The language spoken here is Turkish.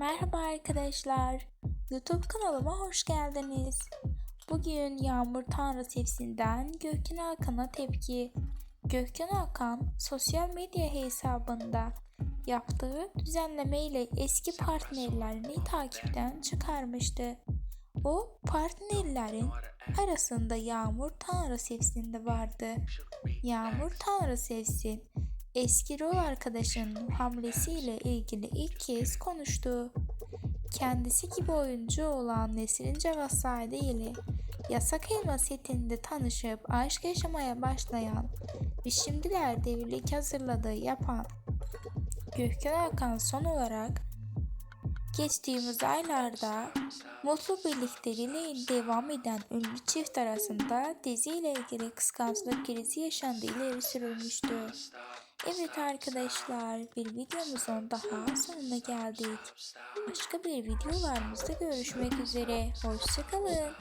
Merhaba arkadaşlar. YouTube kanalıma hoş geldiniz. Bugün Yağmur Tanrı tepsinden Gökhan Hakan'a tepki. Gökhan Hakan sosyal medya hesabında yaptığı düzenleme ile eski partnerlerini takipten çıkarmıştı. O partnerlerin arasında Yağmur Tanrı Sevsin vardı. Yağmur Tanrı Sevsin eski rol arkadaşının hamlesiyle ilgili ilk kez konuştu. Kendisi gibi oyuncu olan Nesrin Cevasade ile Yasak Elma setinde tanışıp aşk yaşamaya başlayan ve şimdilerde evlilik hazırladığı yapan Gökhan Hakan son olarak geçtiğimiz aylarda mutlu birlikteliğiyle devam eden ünlü çift arasında diziyle ilgili kıskançlık krizi yaşandığı ileri sürülmüştü. Evet arkadaşlar bir videomuzun daha sonuna geldik. Başka bir videolarımızda görüşmek üzere. Hoşçakalın.